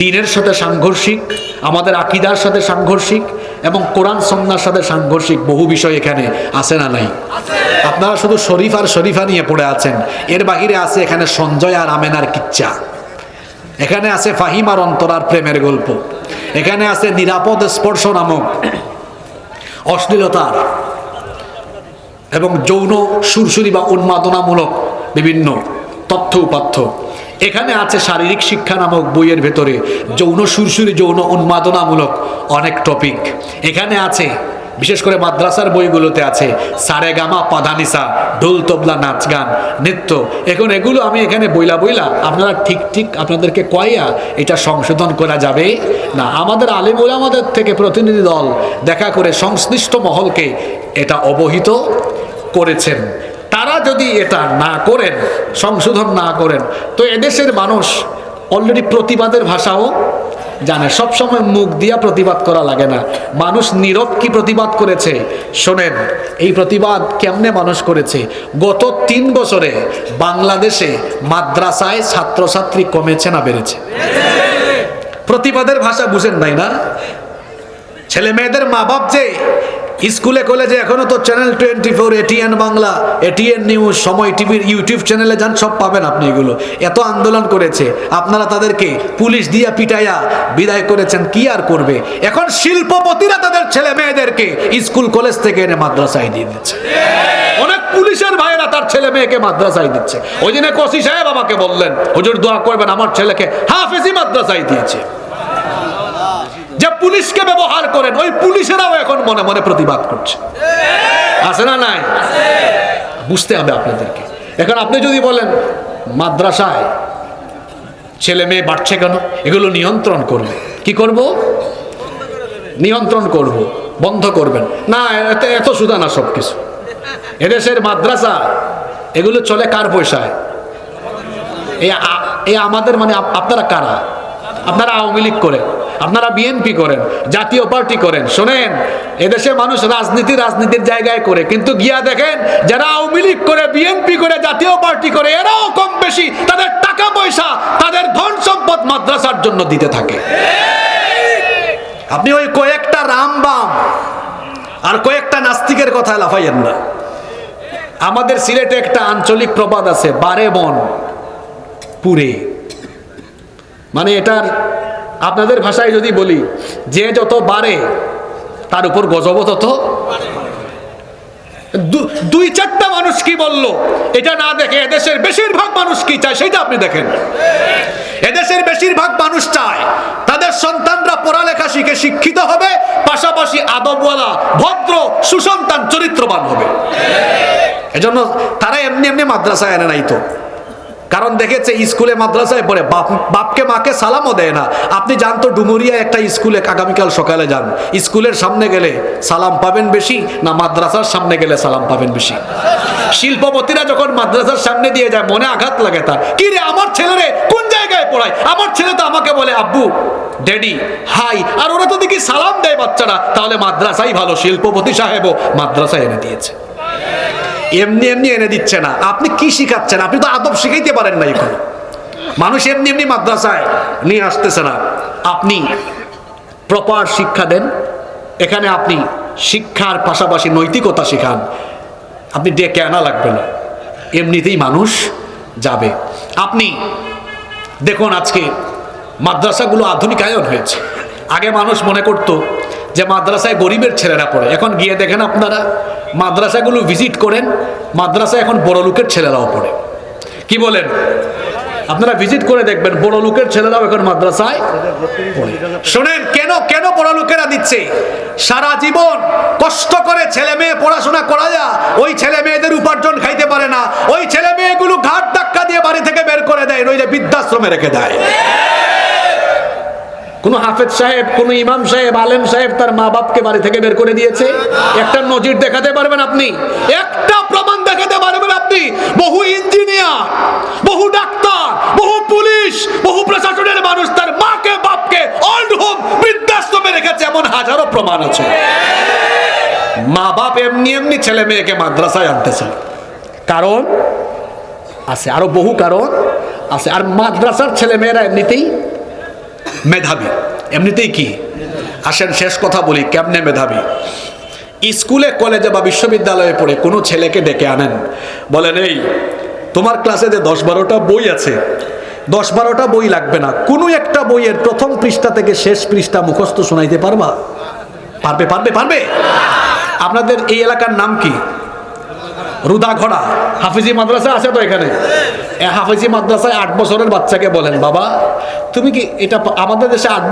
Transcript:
দিনের সাথে সাংঘর্ষিক, আমাদের আকিদার সাথে সাংঘর্ষিক এবং কোরআন সন্ন্যার সাথে সাংঘর্ষিক বহু বিষয় এখানে আছে না নাই? আপনারা শুধু শরীফ আর শরীফা নিয়ে পড়ে আছেন। এর বাহিরে আছে এখানে সঞ্জয় আর আমেনার কিচ্ছা। এখানে আছে ফাহিম আর অন্তরার প্রেমের গল্প। এখানে আছে নিরাপদ স্পর্শ নামক অশ্লীলতার এবং যৌন সুরসুরি বা উন্মাদনামূলক বিভিন্ন তথ্য উপাত্য এখানে আছে শারীরিক শিক্ষা নামক বইয়ের ভেতরে, যৌন সুরসুরি, যৌন উন্মাদনামূলক অনেক টপিক এখানে আছে, বিশেষ করে মাদ্রাসার বইগুলোতে আছে সারে গামা পাধানিসা, ঢোল, তবলা, নাচ, গান, নৃত্য। এখন এগুলো আমি এখানে বইলা বইলা, আপনারা ঠিক ঠিক আপনাদেরকে কয়া এটা সংশোধন করা যাবে? না, আমাদের আলিম আমাদের থেকে প্রতিনিধি দল দেখা করে সংশ্লিষ্ট মহলকে এটা অবহিত করেছেন। যদি এটা না করেন, সংশোধন না করেন, তো এদেশের মানুষ অলরেডি প্রতিবাদের ভাষাও জানে। সবসময় মুখ দিয়া প্রতিবাদ করা লাগে না। মানুষ নীরব কি প্রতিবাদ করেছে? শোনেন, এই প্রতিবাদ কেমনে মানুষ করেছে? গত তিন বছরে বাংলাদেশে মাদ্রাসায় ছাত্রছাত্রী কমেছে না বেড়েছে? প্রতিবাদের ভাষা বুঝেন নাই না? ছেলে মেয়েদের মা বাপ যে স্কুলে, কলেজে, এখনও তো channel twenty four ATN Bangla ATN news Somoy টিভির ইউটিউব চ্যানেলে যান, সব পাবেন আপনি এগুলো। এত আন্দোলন করেছে। আপনারা তাদেরকে পুলিশ দিয়া পিটাইয়া বিদায় করেছেন, কি আর করবে? এখন শিল্পপতিরা তাদের ছেলে মেয়েদেরকে স্কুল, কলেজ থেকে এনে মাদ্রাসায় দিয়ে দিচ্ছে। অনেক পুলিশের ভাইয়েরা তার ছেলে মেয়েকে মাদ্রাসায় দিচ্ছে। ওই দিনে কসি সাহেব আমাকে বললেন, হুজুর, দোয়া করবেন, আমার ছেলেকে হাফেজি মাদ্রাসায় দিয়েছে। যে পুলিশকে ব্যবহার করেন, ওই পুলিশেরাও এখন মনে মনে প্রতিবাদ করছে। আছে না নাই? বুঝতে হবে আপনাদেরকে। এখন আপনি যদি বলেন, মাদ্রাসায় ছেলে মেয়ে বাড়ছে কেন? এগুলো নিয়ন্ত্রণ করবে। কি করব? নিয়ন্ত্রণ করব, বন্ধ করবেন। না, এত এত সুদা না সব কিছু এদেশের মাদ্রাসা, এগুলো চলে কার পয়সায়? এই আমাদের মানে আপনারা কারা? আপনারা আওয়ামী লীগ করেন, আপনারা বিএনপি করেন, জাতীয় পার্টি করেন, শোনেন এদেশে মানুষ রাজনীতি রাজনীতির জায়গায় করে, কিন্তু গিয়া দেখেন, যারা আওয়ামী লীগ করে বিএনপি করে, জাতীয় পার্টি করে, এরাও কম বেশি তাদের টাকা পয়সা, তাদের ধন সম্পদ মাদ্রাসার জন্য দিতে থাকে। আপনি ওই কয়েকটা রামবাম আর কয়েকটা নাস্তিকের কথা লাফাইয়েন না। আমাদের সিলেটে একটা আঞ্চলিক প্রবাদ আছে বারে বন পুরে। মানে এটার আপনাদের ভাষায় যদি বলি, যে যত বাড়ে, তার উপর গজব তত দুই চারটা মানুষ কি বলল? এটা না দেখে এদেশের বেশিরভাগ মানুষ কি চায় সেটা আপনি দেখেন। এদেশের বেশিরভাগ মানুষ চায়, তাদের সন্তানরা পড়ালেখা শিখে শিক্ষিত হবে, পাশাপাশি আদবওয়ালা, ভদ্র, সুসন্তান, চরিত্রবান হবে। এজন্য তারা এমনি এমনি মাদ্রাসায় এনে নাই তো। কারণ দেখেছে স্কুলে মাদ্রাসায় পড়ে, বাপ, বাপকে মাকে সালামও দেয় না। আপনি জানতো ডুমুরিয়া একটা স্কুলে, আগামীকাল সকালে যান। স্কুলের সামনে গেলে সালাম পাবেন বেশি, না মাদ্রাসার সামনে গেলে সালাম পাবেন বেশি? শিল্পপতিরা যখন মাদ্রাসার সামনে দিয়ে যায়, মনে আঘাত লাগে তার। কি রে, আমার ছেলেরে কোন জায়গায় পড়ায়? আমার ছেলে তো আমাকে বলে, আব্বু, ড্যাডি, হাই। আর ওরা তো দেখি সালাম দেয় বাচ্চারা। তাহলে মাদ্রাসাই ভালো, শিল্পপতি সাহেবও মাদ্রাসায় এনে দিয়েছে। এমনি এমনি এনে দিচ্ছে না। আপনি কি শিখাচ্ছেন? আপনি তো আদব শিখাইতে পারেন না এখন মানুষ এমনি এমনি মাদ্রাসায় নিয়ে আসতেছে না। আপনি প্রপার শিক্ষা দেন। এখানে আপনি শিক্ষার পাশাপাশি নৈতিকতা শেখান। আপনি ডেকে আনা লাগবে না। এমনিতেই মানুষ যাবে। আপনি দেখুন, আজকে মাদ্রাসাগুলো আধুনিকায়ন হয়েছে। আগে মানুষ মনে করতো যে, মাদ্রাসায় গরিবের ছেলেরা পড়ে। এখন গিয়ে দেখেন আপনারা মাদ্রাসাগুলো ভিজিট করেন, মাদ্রাসা এখন বড় লোকের ছেলেরাও পড়ে। কি বলেন? আপনারা ভিজিট করে দেখবেন, বড় লোকের ছেলেরাও এখন মাদ্রাসায় পড়ে। শোনেন, কেন কেন বড় লোকেরা দিচ্ছে? সারা জীবন কষ্ট করে ছেলে মেয়ে পড়াশোনা করা যা ওই ছেলে মেয়েদের উপার্জন খাইতে পারে না। ওই ছেলে মেয়েগুলো ঘাট ধাক্কা দিয়ে বাড়ি থেকে বের করে দেয়, নইলে বৃদ্ধাশ্রমে রেখে দেয়। কোন হাফেজ সাহেব, কোন ইমাম সাহেব, আলেম সাহেব তার মা বাপকে বাড়ি থেকে বের করে দিয়েছে। একটা নজির দেখাতে পারবেন আপনি। একটা প্রমাণ দেখাতে পারবেন আপনি। বহু ইঞ্জিনিয়ার, বহু ডাক্তার, বহু পুলিশ, বহু প্রশাসনের মানুষ তার মাকে, বাপকে অল্ড হোম বৃদ্ধাশ্রমে রেখেছে, এমন হাজারো প্রমাণ আছে। মা বাপ এমনি এমনি ছেলে মেয়েকে মাদ্রাসায় আনতেছে কারণ আছে, আরও বহু কারণ আছে। আর মাদ্রাসার ছেলে মেয়েরা এমনিতেই মেধাবী। এমনিতেই কি? আসেন, শেষ কথা বলি, কেমনে মেধাবী? স্কুলে, কলেজে বা বিশ্ববিদ্যালয়ে পড়ে কোনো ছেলেকে ডেকে আনেন। বলেন, এই, তোমার ক্লাসে যে দশ বারোটা বই আছে, দশ বারোটা বই লাগবে না। কোনো একটা বইয়ের প্রথম পৃষ্ঠা থেকে শেষ পৃষ্ঠা মুখস্থ শোনাইতে পারবা? পারবে পারবে পারবে? আপনাদের এই এলাকার নাম কি? রুদাঘড়া। হাফিজি মাদ্রাসা আছে তো এখানে? হাফিজি মাদ্রাসায় আট বছরের বাচ্চাকে বলেন, বাবা। তুমি কি এটা আমাদের দেশে আট